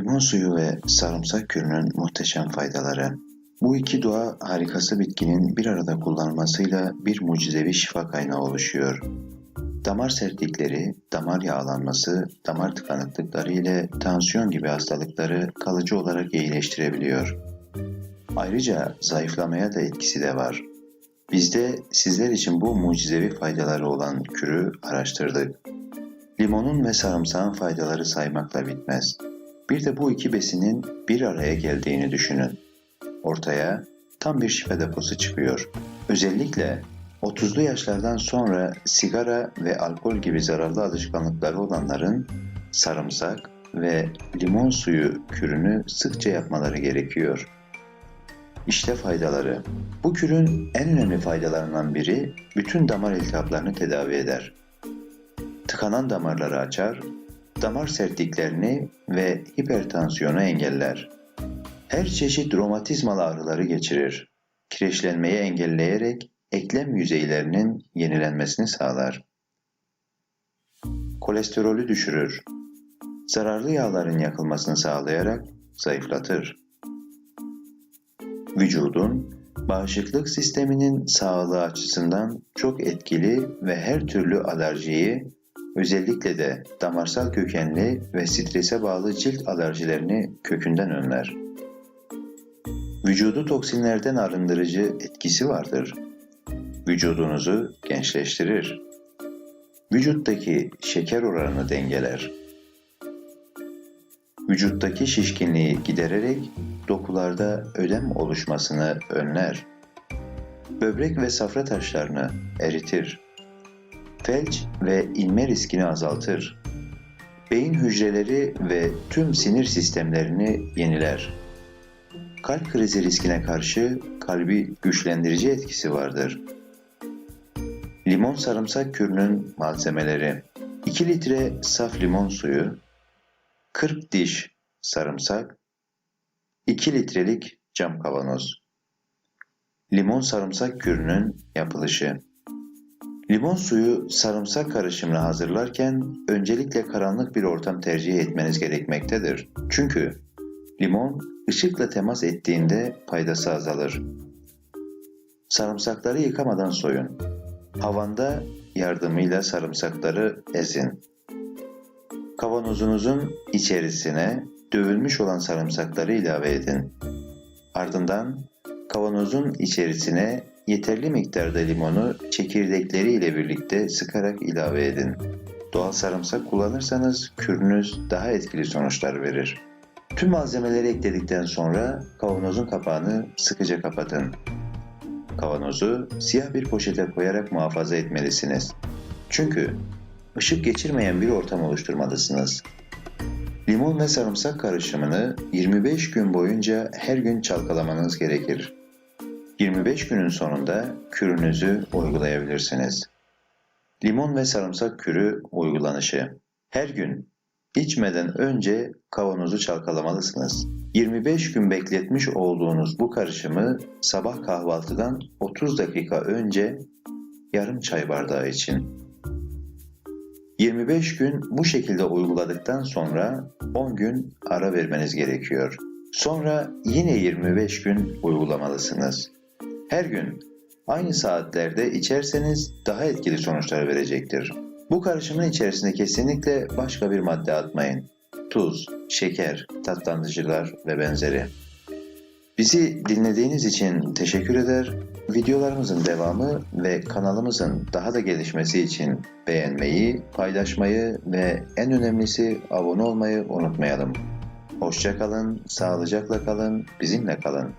Limon suyu ve sarımsak kürünün muhteşem faydaları. Bu iki doğa harikası bitkinin bir arada kullanılmasıyla bir mucizevi şifa kaynağı oluşuyor. Damar sertlikleri, damar yağlanması, damar tıkanıklıkları ile tansiyon gibi hastalıkları kalıcı olarak iyileştirebiliyor. Ayrıca zayıflamaya da etkisi de var. Biz de sizler için bu mucizevi faydaları olan kürü araştırdık. Limonun ve sarımsağın faydaları saymakla bitmez. Bir de bu iki besinin bir araya geldiğini düşünün. Ortaya tam bir şifa deposu çıkıyor. Özellikle 30'lu yaşlardan sonra sigara ve alkol gibi zararlı alışkanlıkları olanların sarımsak ve limon suyu kürünü sıkça yapmaları gerekiyor. İşte faydaları. Bu kürün en önemli faydalarından biri bütün damar iltihaplarını tedavi eder. Tıkanan damarları açar, damar sertliklerini ve hipertansiyonu engeller. Her çeşit romatizmalı ağrıları geçirir. Kireçlenmeyi engelleyerek eklem yüzeylerinin yenilenmesini sağlar. Kolesterolü düşürür. Zararlı yağların yakılmasını sağlayarak zayıflatır. Vücudun bağışıklık sisteminin sağlığı açısından çok etkili ve her türlü alerjiyi özellikle de damarsal kökenli ve strese bağlı cilt alerjilerini kökünden önler. Vücudu toksinlerden arındırıcı etkisi vardır. Vücudunuzu gençleştirir. Vücuttaki şeker oranını dengeler. Vücuttaki şişkinliği gidererek dokularda ödem oluşmasını önler. Böbrek ve safra taşlarını eritir. Felç ve inme riskini azaltır. Beyin hücreleri ve tüm sinir sistemlerini yeniler. Kalp krizi riskine karşı kalbi güçlendirici etkisi vardır. Limon sarımsak kürünün malzemeleri 2 litre saf limon suyu 40 diş sarımsak 2 litrelik cam kavanoz Limon sarımsak kürünün yapılışı Limon suyu sarımsak karışımını hazırlarken öncelikle karanlık bir ortam tercih etmeniz gerekmektedir. Çünkü limon ışıkla temas ettiğinde paydası azalır. Sarımsakları yıkamadan soyun. Havanda yardımıyla sarımsakları ezin. Kavanozunuzun içerisine dövülmüş olan sarımsakları ilave edin. Ardından kavanozun içerisine yeterli miktarda limonu çekirdekleri ile birlikte sıkarak ilave edin. Doğal sarımsak kullanırsanız kürünüz daha etkili sonuçlar verir. Tüm malzemeleri ekledikten sonra kavanozun kapağını sıkıca kapatın. Kavanozu siyah bir poşete koyarak muhafaza etmelisiniz. Çünkü ışık geçirmeyen bir ortam oluşturmalısınız. Limon ve sarımsak karışımını 25 gün boyunca her gün çalkalamanız gerekir. 25 günün sonunda kürünüzü uygulayabilirsiniz. Limon ve sarımsak kürü uygulanışı. Her gün içmeden önce kavanozu çalkalamalısınız. 25 gün bekletmiş olduğunuz bu karışımı sabah kahvaltıdan 30 dakika önce yarım çay bardağı için 25 gün bu şekilde uyguladıktan sonra 10 gün ara vermeniz gerekiyor. Sonra yine 25 gün uygulamalısınız. Her gün aynı saatlerde içerseniz daha etkili sonuçlar verecektir. Bu karışımın içerisine kesinlikle başka bir madde atmayın. Tuz, şeker, tatlandırıcılar ve benzeri. Bizi dinlediğiniz için teşekkür eder. Videolarımızın devamı ve kanalımızın daha da gelişmesi için beğenmeyi, paylaşmayı ve en önemlisi abone olmayı unutmayalım. Hoşça kalın, sağlıcakla kalın, bizimle kalın.